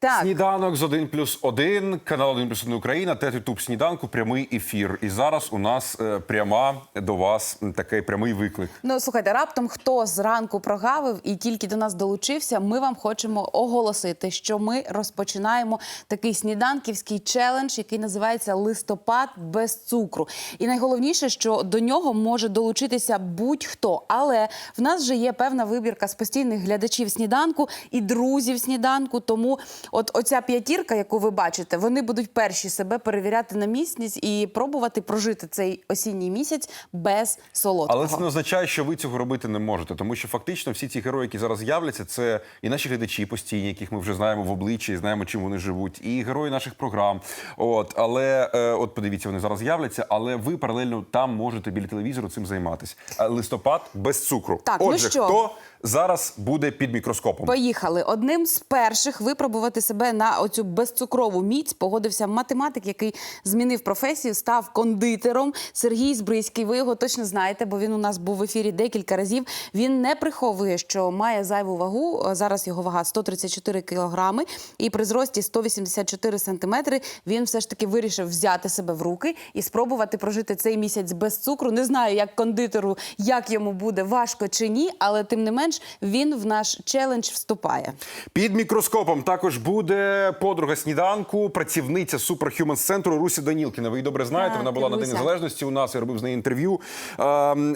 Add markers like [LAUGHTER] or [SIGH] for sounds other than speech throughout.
Так, Сніданок з 1 плюс 1, канал 1 плюс 1 Україна, тет Ютуб сніданку, прямий ефір. І зараз у нас е, пряма до вас м, такий прямий виклик. ну слухайте, раптом хто зранку прогавив і тільки до нас долучився. Ми вам хочемо оголосити, що ми розпочинаємо такий сніданківський челендж, який називається Листопад без цукру. І найголовніше, що до нього може долучитися будь-хто. Але в нас вже є певна вибірка з постійних глядачів сніданку і друзів сніданку. Тому, от оця п'ятірка, яку ви бачите, вони будуть перші себе перевіряти на міцність і пробувати прожити цей осінній місяць без солодкого. Але це не означає, що ви цього робити не можете, тому що фактично всі ці герої, які зараз з'являться, це і наші глядачі постійні, яких ми вже знаємо в обличчі, знаємо, чим вони живуть, і герої наших програм. От але е, от подивіться, вони зараз з'являться, але ви паралельно там можете біля телевізору цим займатися. Листопад без цукру. Так, ну Отже, що? хто зараз буде під мікроскопом? Поїхали. Одним з перших випробувати себе на оцю безцукрову міць погодився математик, який змінив професію, став кондитером. Сергій Збриський. Ви його точно знаєте, бо він у нас був в ефірі декілька разів. Він не приховує, що має зайву вагу. Зараз його вага 134 кілограми, і при зрості 184 сантиметри він все ж таки вирішив взяти себе в руки і спробувати прожити цей місяць без цукру. Не знаю, як кондитеру, як йому буде важко чи ні, але тим не менш він в наш челендж вступає. Під мікроскопом також буде подруга сніданку, працівниця Superhumans центру Русі Данілкіна. Ви її добре знаєте. Так, Вона була на День Незалежності у нас. Я робив з нею інтерв'ю. Е,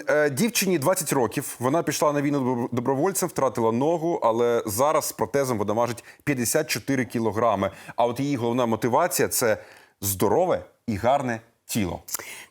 е, дівчині 20 років. Вона пішла на війну добро- добровольцем, втратила ногу, але зараз з протезом вона важить 54 кілограми. А от її головна мотивація це здорове і гарне тіло.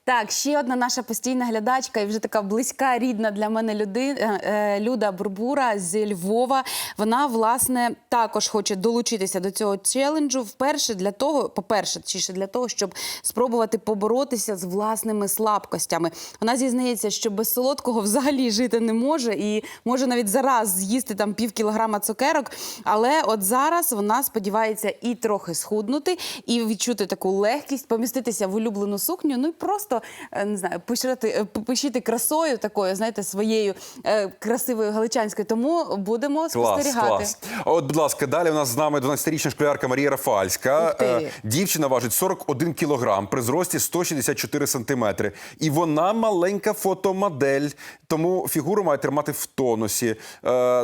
Так, ще одна наша постійна глядачка і вже така близька, рідна для мене людина е, Люда Бурбура з Львова. Вона власне також хоче долучитися до цього челенджу. Вперше для того, по-перше, чи ще для того, щоб спробувати поборотися з власними слабкостями. Вона зізнається, що без солодкого взагалі жити не може і може навіть зараз з'їсти там пів кілограма цукерок. Але от зараз вона сподівається і трохи схуднути, і відчути таку легкість, поміститися в улюблену сукню. Ну і просто е, не знаю, пишати, е, пишіти красою такою, знаєте, своєю е, красивою галичанською. Тому будемо спостерігати. Клас, клас. От, будь ласка, далі у нас з нами 12-річна школярка Марія Рафальська. Дівчина важить 41 кілограм при зрості 164 сантиметри. І вона маленька фотомодель, тому фігуру має тримати в тонусі.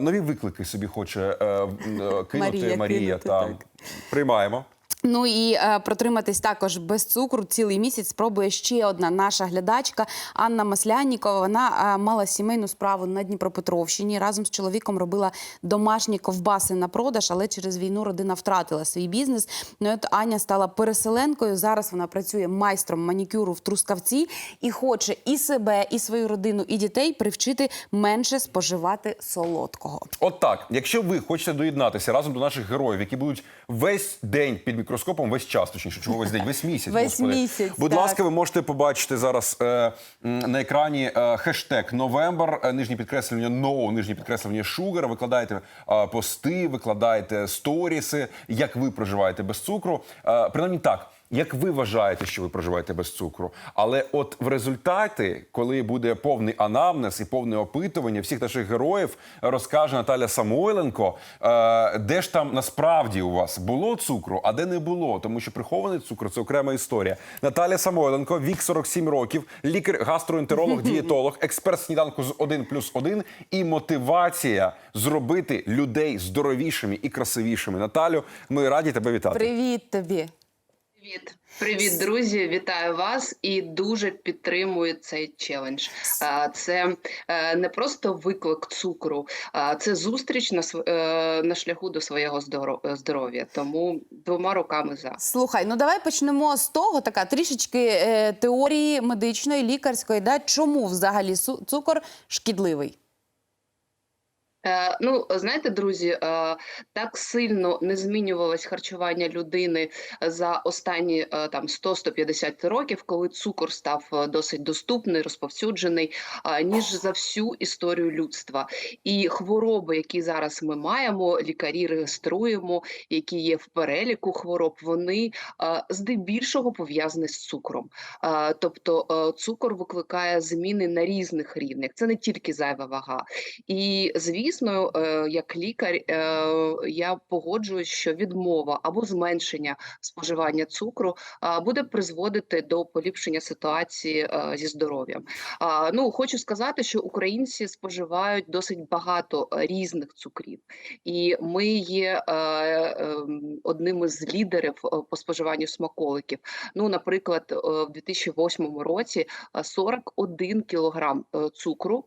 Нові виклики собі хоче кинути Марія Марія. кинути, там. так. Приймаємо. Ну і е, протриматись також без цукру цілий місяць спробує ще одна наша глядачка Анна Масляннікова. Вона е, мала сімейну справу на Дніпропетровщині. Разом з чоловіком робила домашні ковбаси на продаж, але через війну родина втратила свій бізнес. Ну і от Аня стала переселенкою. Зараз вона працює майстром манікюру в Трускавці і хоче і себе, і свою родину, і дітей привчити менше споживати солодкого. От так, якщо ви хочете доєднатися разом до наших героїв, які будуть весь день під мікроскопом, весь час, точніше, чого весь день, весь місяць. Весь господи. місяць, Будь так. ласка, ви можете побачити зараз е, на екрані е, хештег Новембр, е, нижнє підкреслення ноу, нижнє підкреслення шугар. Викладаєте е, пости, викладаєте сторіси, як ви проживаєте без цукру. Е, принаймні так. Як ви вважаєте, що ви проживаєте без цукру? Але от в результаті, коли буде повний анамнез і повне опитування всіх наших героїв, розкаже Наталя Самойленко, е, де ж там насправді у вас було цукру, а де не було, тому що прихований цукор це окрема історія. Наталя Самойленко, вік 47 років, лікар, гастроентеролог, [LAUGHS] дієтолог, експерт сніданку з 1 плюс 1 і мотивація зробити людей здоровішими і красивішими. Наталю, ми раді тебе вітати. Привіт тобі! Привіт, привіт, друзі! Вітаю вас і дуже підтримую цей челендж. Це е, не просто виклик цукру, а це зустріч на е, на шляху до свого здоров'я. Тому двома руками за. Слухай, ну давай почнемо з того, така трішечки е, теорії медичної, лікарської, да, чому взагалі цукор шкідливий? Е, Ну, знаєте, друзі, е, так сильно не змінювалось харчування людини за останні е, там 100-150 років, коли цукор став досить доступний, розповсюджений, ніж за всю історію людства. І хвороби, які зараз ми маємо, лікарі реєструємо, які є в переліку хвороб, вони здебільшого пов'язані з цукром. Тобто цукор викликає зміни на різних рівнях. Це не тільки зайва вага. І звісно, е, як лікар, е, я погоджуюсь, що відмова або зменшення споживання цукру буде призводити до поліпшення ситуації е, зі здоров'ям. Ну хочу сказати, що українці споживають досить багато різних цукрів, і ми є одним із лідерів по споживанню смаколиків. Ну, наприклад, в 2008 році а 41 кілограм цукру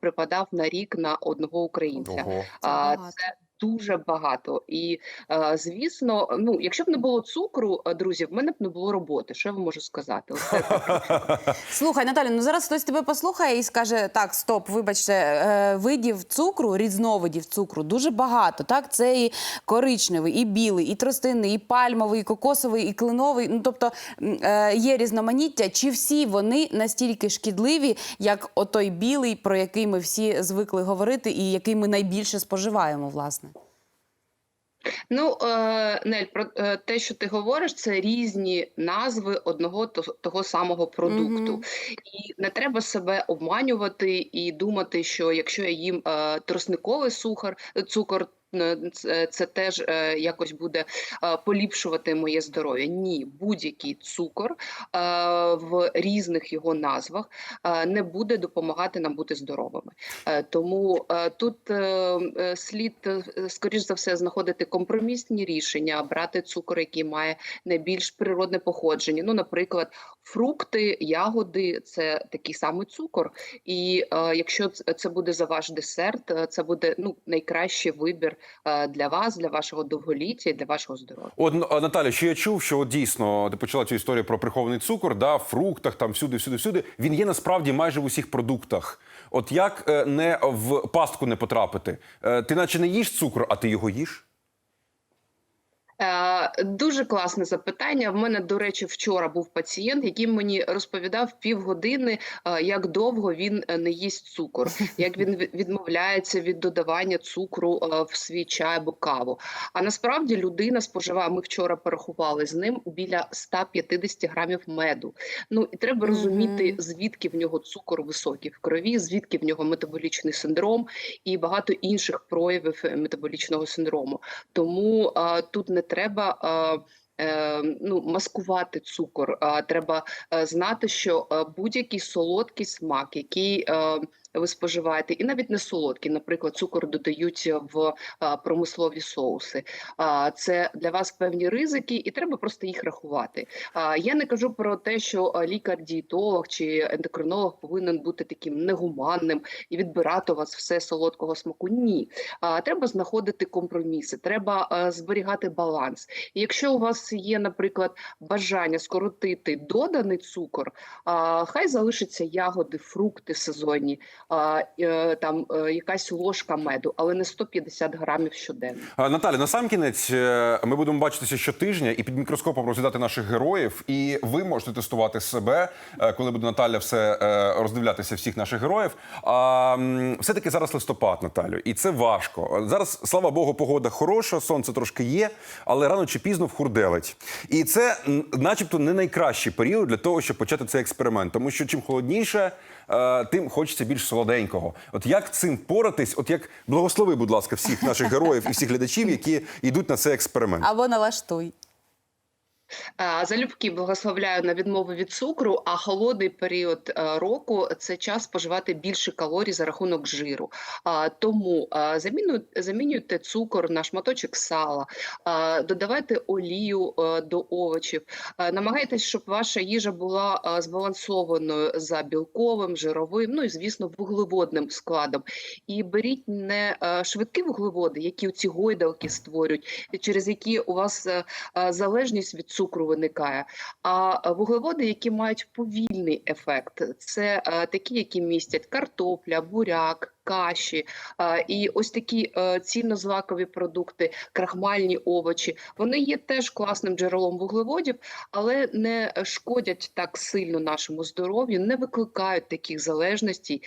припадав на рік на одного українця. Ого. А, це дуже багато. І е, звісно, ну якщо б не було цукру, е, друзі, в мене б не було роботи. Що я вам можу сказати? [LAUGHS] Слухай, Наталя, ну зараз хтось тебе послухає і скаже: так, стоп, вибачте, е, видів цукру, різновидів цукру дуже багато. Так, це і коричневий, і білий, і тростинний, і пальмовий, і кокосовий, і кленовий. Ну тобто є різноманіття. Чи всі вони настільки шкідливі, як отой білий, про який ми всі звикли говорити, і який ми найбільше споживаємо, власне? Ну, е, Нель, про е, те, що ти говориш, це різні назви одного того самого продукту. Мгм. І не треба себе обманювати і думати, що якщо я їм е, тросниковий сухар, цукор. Е, Це, це теж е, якось буде е, поліпшувати моє здоров'я. Ні, будь-який цукор е, в різних його назвах е, не буде допомагати нам бути здоровими. Е, Тому е, тут е, е, слід, е, скоріш за все, знаходити компромісні рішення, брати цукор, який має найбільш природне походження. Ну, наприклад, фрукти, ягоди це такий самий цукор. І е, якщо це буде за ваш десерт, е, це буде ну найкращий вибір е, для вас, для вашого довголіття і для вашого здоров'я. От а, Наталя, ще я чув, що от дійсно ти почала цю історію про прихований цукор, да, в фруктах, там всюди, всюди, всюди. Він є насправді майже в усіх продуктах. От як е, не в пастку не потрапити? Ти наче не їш цукор, а ти його їш? Е, Дуже класне запитання. В мене, до речі, вчора був пацієнт, який мені розповідав півгодини, е, як довго він е, не їсть цукор, як він відмовляється від додавання цукру в свій чай або каву. А насправді людина споживає. Ми вчора порахували з ним біля 150 грамів меду. Ну і треба розуміти, звідки в нього цукор високий в крові, звідки в нього метаболічний синдром і багато інших проявів метаболічного синдрому. Тому тут не треба. Е, Ну, маскувати цукор. А треба е, знати, що е, будь-який солодкий смак, який ви споживаєте, і навіть не солодкий, наприклад, цукор додають в промислові соуси. Це для вас певні ризики, і треба просто їх рахувати. Я не кажу про те, що лікар-дієтолог чи ендокринолог повинен бути таким негуманним і відбирати у вас все солодкого смаку. Ні, треба знаходити компроміси, треба зберігати баланс. І якщо у вас є, наприклад, бажання скоротити доданий цукор, хай залишаться ягоди, фрукти сезонні, там е, якась ложка меду, але не 150 грамів щоденно. А, Наталя, на сам кінець е, ми будемо бачитися щотижня і під мікроскопом розглядати наших героїв. І ви можете тестувати себе, е, коли буде Наталя все е, роздивлятися всіх наших героїв. А все-таки зараз листопад, Наталю, і це важко. Зараз, слава Богу, погода хороша, сонце трошки є, але рано чи пізно вхурделить. І це, начебто, не найкращий період для того, щоб почати цей експеримент, тому що чим холодніше. Е, Тим хочеться більш солоденького. От як цим поратись? От як благослови, будь ласка, всіх наших героїв і всіх глядачів, які йдуть на цей експеримент. Або налаштуй. Залюбки благословляю на відмову від цукру, а холодний період е, року це час споживати більше калорій за рахунок жиру. Тому замінюйте цукор на шматочок сала, додавайте олію е, до овочів. Намагайтесь, щоб ваша їжа була збалансованою за білковим, жировим, ну і звісно, вуглеводним складом. І беріть не е, швидкі вуглеводи, які ці гойдалки створюють, через які у вас е, е, залежність від цукру виникає. А вуглеводи, які мають повільний ефект, це е, такі, які містять картопля, буряк, каші. І ось такі е, цільнозлакові продукти, крахмальні овочі, вони є теж класним джерелом вуглеводів, але не шкодять так сильно нашому здоров'ю, не викликають таких залежностей,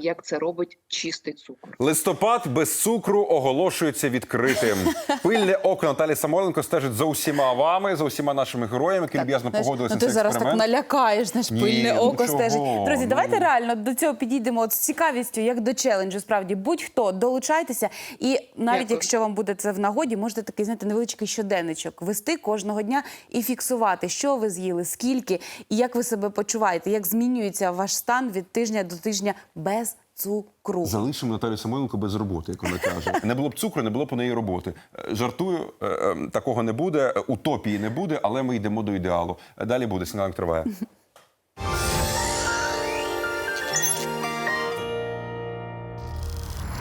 як це робить чистий цукор. Листопад без цукру оголошується відкритим. [LAUGHS] Пильне око Наталі Самойленко стежить за усіма вами, за усіма нашими героями, які люб'язно погодилися ну, ти зараз так налякаєш, знаєш, пильне ну око чого? стежить. Друзі, давайте Ну. реально до цього підійдемо от з цікавістю, як до челенджу. Справді, будь-хто долучайтеся, і навіть Дякую. якщо вам буде це в нагоді, можете такий знаєте, невеличкий щоденничок вести кожного дня і фіксувати, що ви з'їли, скільки і як ви себе почуваєте, як змінюється ваш стан від тижня до тижня без цукру. Залишимо Наталю Самойленко без роботи, як вона каже. [LAUGHS] Не було б цукру, не було б у неї роботи. Е, Жартую, е, е, такого не буде, утопії не буде, але ми йдемо до ідеалу. Далі буде, сніданок триває.